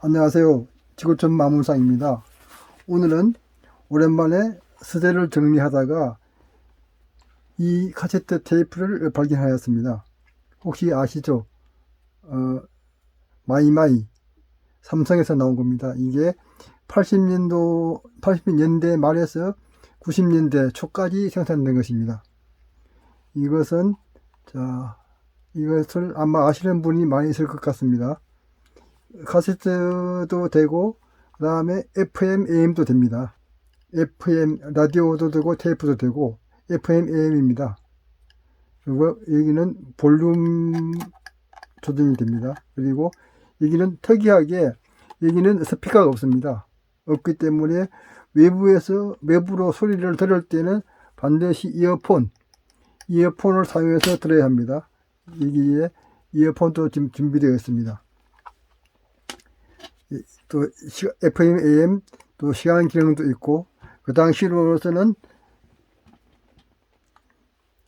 안녕하세요. 지구촌 마문상입니다. 오늘은 오랜만에 서재를 정리하다가 이 카세트 테이프를 발견하였습니다. 혹시 아시죠? 어, 마이마이 삼성에서 나온 겁니다. 이게 80년도 80년대 말에서 90년대 초까지 생산된 것입니다. 이것은 자 이것을 아마 아시는 분이 많이 있을 것 같습니다. 카세트도 되고 그 다음에 FM, AM도 됩니다. FM 라디오도 되고 테이프도 되고 FM, AM입니다. 그리고 여기는 볼륨 조정이 됩니다. 그리고 여기는 특이하게 여기는 스피커가 없습니다. 없기 때문에 외부에서 외부로 소리를 들을 때는 반드시 이어폰, 이어폰을 사용해서 들어야 합니다. 여기에 이어폰도 지금 준비되어 있습니다. 또 시- FM, AM 또 시간 기능도 있고 그 당시로서는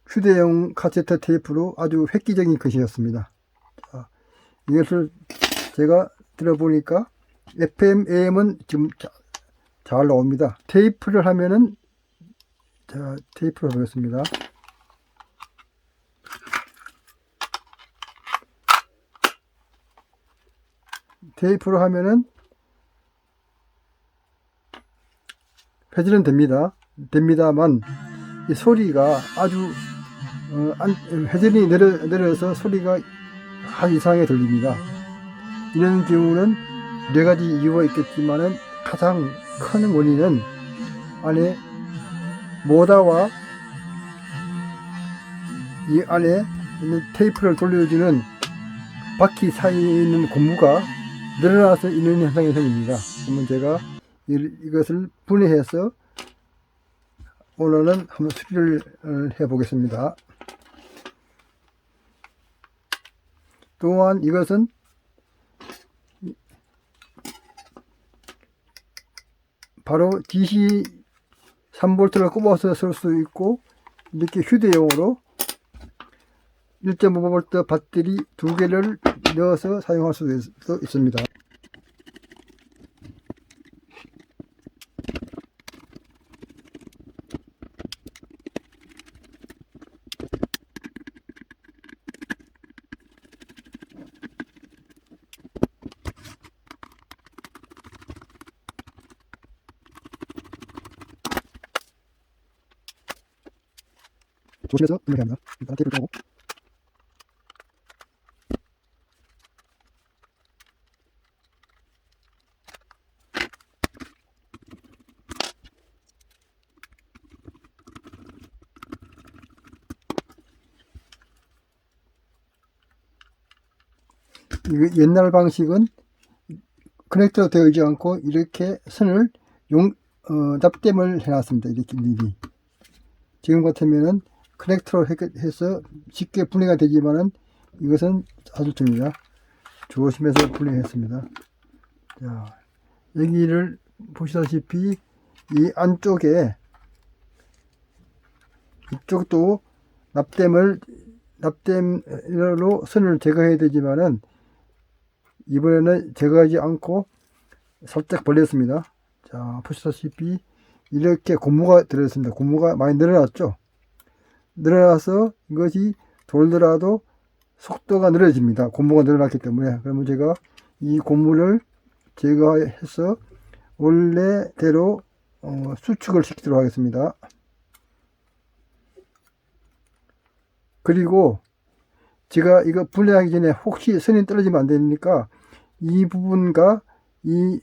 휴대용 카세트 테이프로 아주 획기적인 것이었습니다. 자, 이것을 제가 들어보니까 FM, AM은 지금 자- 잘 나옵니다. 테이프를 하면은 자 테이프를 보겠습니다. 테이프로 하면은 회전은 됩니다. 됩니다만 이 소리가 아주 어, 안, 회전이 내려, 내려서 소리가 아주 이상하게 들립니다. 이런 경우는 네 가지 이유가 있겠지만은 가장 큰 원인은 안에 모다와 이 안에 있는 테이프를 돌려주는 바퀴 사이에 있는 고무가 늘어나서 있는 현상이 생깁니다. 그러면 제가 이- 이것을 분해해서 오늘은 한번 수리를 어, 해보겠습니다. 또한 이것은 바로 DC 3V를 꼽아서 쓸 수 있고 이렇게 휴대용으로 1.5V 배터리 두 개를 넣어서 사용할 수도 있, 있습니다. 조심해서 분해해야 합니다. 일단 테이프를 빼고 옛날 방식은 커넥터 되어 있지 않고 이렇게 선을 용, 어, 납땜을 해놨습니다. 이렇게 미리. 지금 같으면은 커넥터로 해- 해서 쉽게 분해가 되지만은 이것은 아주통입니다. 조심해서 분해했습니다. 자, 여기를 보시다시피 이 안쪽에 이쪽도 납땜을 납땜으로 선을 제거해야 되지만은 이번에는 제거하지 않고 살짝 벌렸습니다. 자, 보시다시피 이렇게 고무가 들어있습니다. 고무가 많이 늘어났죠? 늘어나서 이것이 돌더라도 속도가 느려집니다. 고무가 늘어났기 때문에. 그러면 제가 이 고무를 제거해서 원래대로 어, 수축을 시키도록 하겠습니다. 그리고 제가 이거 분해하기 전에 혹시 선이 떨어지면 안 되니까 이 부분과 이,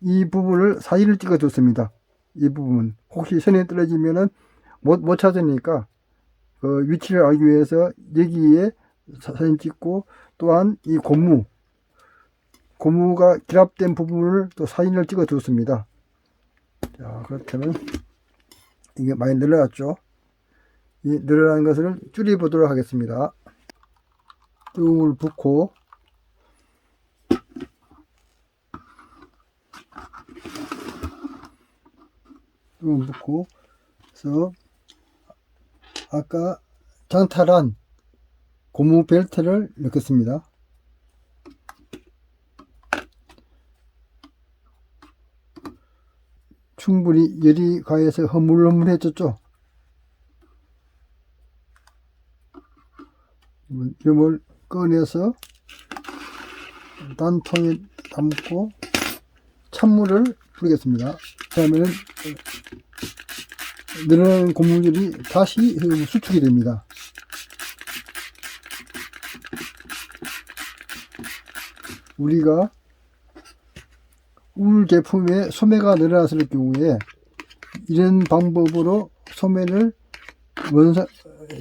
이 부분을 사진을 찍어 뒀습니다. 이 부분. 혹시 선이 떨어지면은 못, 못 찾으니까 그 위치를 알기 위해서 여기에 사- 사진 찍고 또한 이 고무, 고무가 결합된 부분을 또 사진을 찍어 뒀습니다. 자, 그렇다면 이게 많이 늘어났죠? 이 늘어난 것을 줄여보도록 하겠습니다. tum을 붓고 묻고 그래서 아까 장탈한 고무 벨트를 넣겠습니다. 충분히 열이 가해서 허물허물해졌죠. 이걸 꺼내서 단통에 담고 찬물을 뿌리겠습니다. 그러면 늘어나는 고물들이 다시 수축이 됩니다. 우리가 울 제품에 소매가 늘어났을 경우에 이런 방법으로 소매를 원사,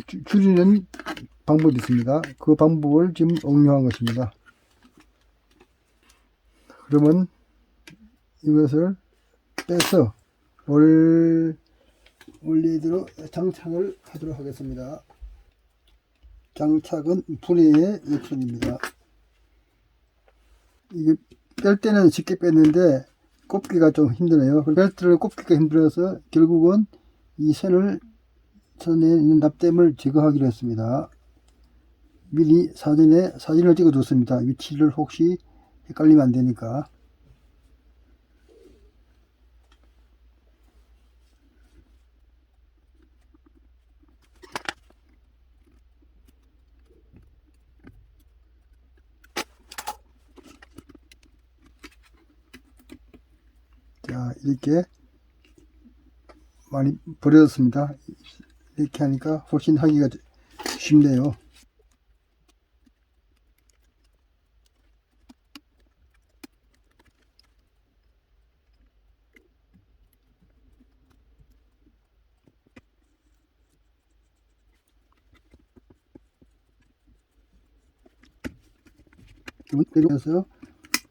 주- 줄이는 방법이 있습니다. 그 방법을 지금 응용한 것입니다. 그러면 이것을 빼서 월, 원리대로 장착을 하도록 하겠습니다. 장착은 분해의 예편입니다. 이게 뺄 때는 쉽게 뺐는데 꼽기가 좀 힘드네요. 뺄 때는 꼽기가 힘들어서 결국은 이 선을 선에 있는 납땜을 제거하기로 했습니다. 미리 사진에 사진을 찍어 뒀습니다. 위치를 혹시 헷갈리면 안 되니까. 자, 이렇게 많이 버려졌습니다. 이렇게 하니까 훨씬 하기가 쉽네요. 그래서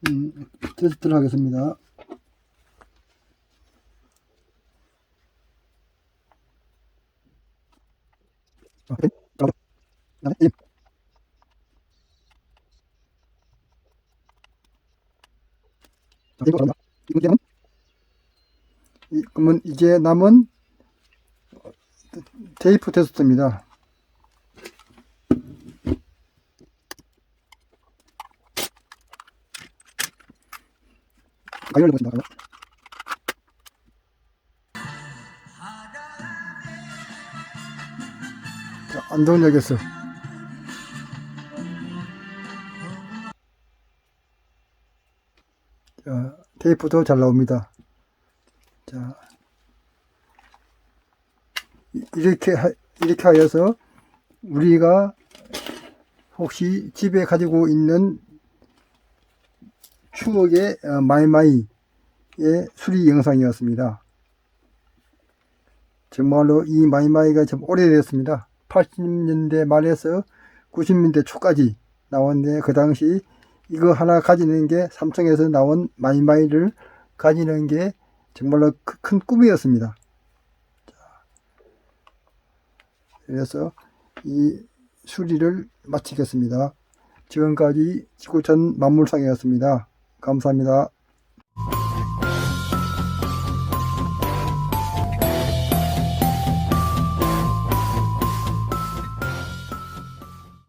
음, 테스트를 하겠습니다. 아, 네. 나와. 나와. 임. 자, 이거 나온다. 이제는 이, 그러면 이제 남은 테이프 테스트입니다. 가열을 보신다. 안동역에서 자, 테이프도 잘 나옵니다. 자, 이- 이렇게 하, 이렇게 하여서 우리가 혹시 집에 가지고 있는 추억의 어, 마이마이의 수리 영상이었습니다. 정말로 이 마이마이가 좀 오래됐습니다. 80년대 말에서 90년대 초까지 나왔는데 그 당시 이거 하나 가지는 게 삼성에서 나온 마이마이를 가지는 게 정말로 크- 큰 꿈이었습니다. 자, 그래서 이 수리를 마치겠습니다. 지금까지 지구촌 만물상이었습니다. 감사합니다.